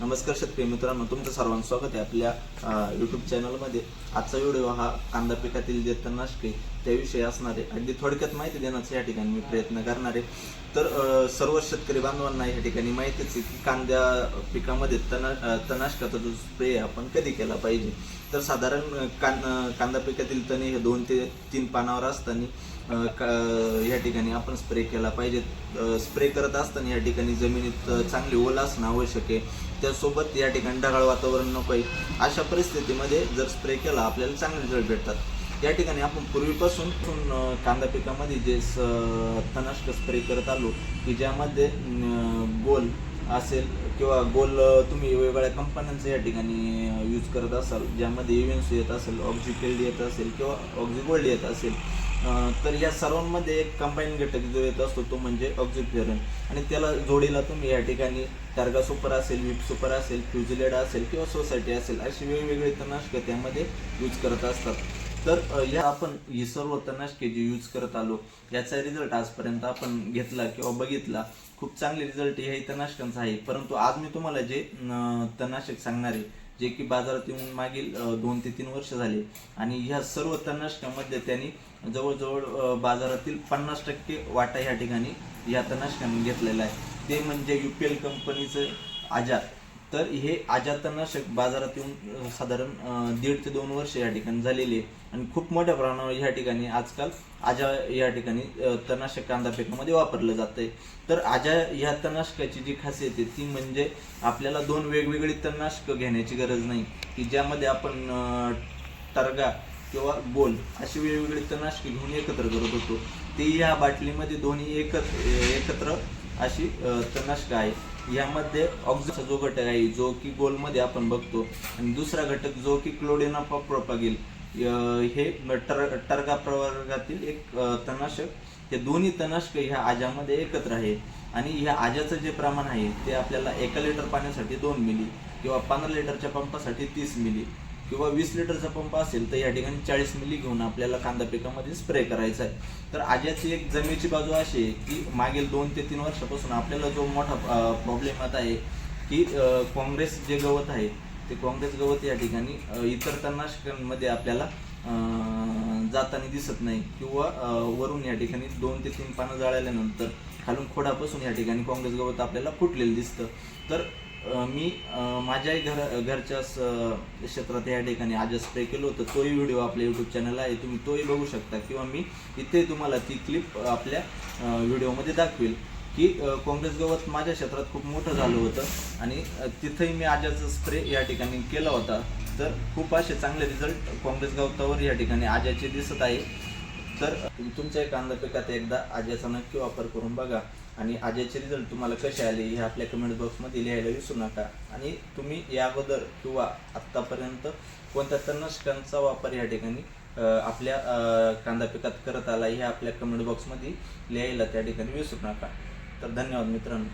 नमस्कार शेतकरी मित्रांनो तुमचं सर्वांचं स्वागत आहे आपल्या यूट्यूब चॅनलमध्ये आजचा व्हिडिओ हा कांदा पिकातील जे तणनाशके त्याविषयी असणार आहे. अगदी थोडक्यात माहिती देण्याचा या ठिकाणी मी प्रयत्न करणार आहे. तर सर्व शेतकरी बांधवांना या ठिकाणी माहितीच आहे की कांद्या पिकामध्ये तना तनाशकाचा जो स्प्रे आपण कधी केला पाहिजे? तर साधारण अ, कां कांदा पिकातील तणे हे दोन ते तीन पानावर असताना का- या ठिकाणी आपण स्प्रे केला पाहिजे. स्प्रे करत असताना या ठिकाणी जमिनीत चांगली ओल असणं आवश्यक आहे. त्यासोबत या ठिकाणी ढगाळ वातावरण नको आहे. अशा परिस्थितीमध्ये जर स्प्रे केला आपल्याला चांगले रिझल्ट भेटतात. या ठिकाणी आपण पूर्वीपासून कांदा पिकामध्ये जे स- तणनाशक स्प्रे करत आलो की ज्यामध्ये गोल असेल किंवा गोल तुम्ही वेगवेगळ्या कंपन्यांचे या ठिकाणी यूज करत असाल ज्यामध्ये इव्हेन्स येत असेल ऑक्झिकेल्ड येत असेल किंवा ऑक्झिगोल्ड येत असेल तर या सर्वांमध्ये एक कंबाईन घटक जो येत असतो तो म्हणजे ऑक्झिफेरन आणि त्याला जोडीला तुम्ही या ठिकाणी टार्गा सुपर असेल विप सुपर असेल फ्युजिलेड असेल किंवा सोसायटी असेल अशी वेगवेगळी तणनाशकं त्यामध्ये यूज करत असतात. तर या आपण ही सर्व तणनाशके जी यूज करत आलो. याचा रिझल्ट आजपर्यंत आपण घेतला किंवा बघितला. खूप चांगले रिझल्ट ह्या तणनाशकांचा आहे. परंतु आज मी तुम्हाला जे तणनाशक सांगणार आहे जे की बाजारात येऊन मागील दोन ते तीन वर्ष झाले. आणि ह्या सर्व तणनाशकामध्ये त्यांनी जवळजवळ बाजारातील पन्नास टक्के वाटा ह्या ठिकाणी ह्या तणनाशकांनी घेतलेला आहे. ते म्हणजे युपीएल कंपनीचं आजार. तर हे आजार तणनाशक बाजारात येऊन साधारण दीड ते दोन वर्ष या ठिकाणी झालेली आहे. आणि खूप मोठ्या प्रमाणावर ह्या ठिकाणी आजकाल आजा या ठिकाणी तणनाशक कांदा पिकामध्ये वापरलं आहे तर आजा ह्या तणनाशकाची जी खासियत आहे ती म्हणजे आपल्याला दोन वेगवेगळी तणनाशकं घेण्याची गरज नाही. की ज्यामध्ये आपण टरगा किंवा गोल अशी वेगवेगळी तणनाशके घेऊन एकत्र करत होतो. ते या बाटलीमध्ये दोन्ही एकत्र एकत्र अशी तणनाशकं आहे यामध्ये ऑक्सिजनचा जो घटक आहे जो की गोलमध्ये आपण बघतो आणि दुसरा घटक जो की क्लोडेना प्रोपागिल हे टर टर्गा प्रवर्गातील एक तणनाशक. हे दोन्ही तणनाशक ह्या आजामध्ये एकत्र आहे. आणि ह्या आजाचं जे प्रमाण आहे ते आपल्याला एका लिटर पाण्यासाठी दोन मिली किंवा पंधरा लिटरच्या पंपासाठी तीस मिली. किंवा वीस लिटरचा पंप असेल तर या ठिकाणी चाळीस मिली घेऊन आपल्याला कांदा पिकामध्ये स्प्रे करायचा आहे. तर आज्याची एक जमेची बाजू अशी आहे की मागील दोन ते तीन वर्षापासून आपल्याला जो मोठा प्रॉब्लेम आता आहे की काँग्रेस जे गवत आहे ते काँग्रेस गवत या ठिकाणी इतर तणनाशकांमध्ये आपल्याला जाताना दिसत नाही किंवा वरून या ठिकाणी दोन ते तीन पानं जाळल्यानंतर खालून खोडापासून या ठिकाणी काँग्रेस गवत आपल्याला फुटलेलं दिसतं. तर मी माझ्याही घर घरच्या स- क्षेत्रात या ठिकाणी आज स्प्रे केलं होतं. तोही व्हिडिओ आपल्या यूट्यूब चॅनल आहे. तुम्ही तोही बघू शकता. किंवा मी इथे तुम्हाला ती क्लिप आपल्या व्हिडिओमध्ये दाखवेल की काँग्रेस गवत माझ्या क्षेत्रात खूप मोठं झालं होतं. आणि तिथंही मी आजाचा स्प्रे या ठिकाणी केला होता. तर खूप असे चांगले रिझल्ट काँग्रेस गवतावर या ठिकाणी आजाचे दिसत आहे. तर तुम्ही तुमच्या कांदा पिकात एकदा आज्याचा नक्की वापर करून बघा. आणि आज्याचे रिझल्ट तुम्हाला कसे आले हे आपल्या कमेंट बॉक्समध्ये लिहायला विसरू नका. आणि तुम्ही या अगोदर किंवा आत्तापर्यंत कोणत्या तणनाशकांचा वापर या ठिकाणी आपल्या कांदा पिकात करत आला हे आपल्या कमेंट बॉक्समध्ये लिहायला त्या ठिकाणी विसरू नका. तर धन्यवाद मित्रांनो.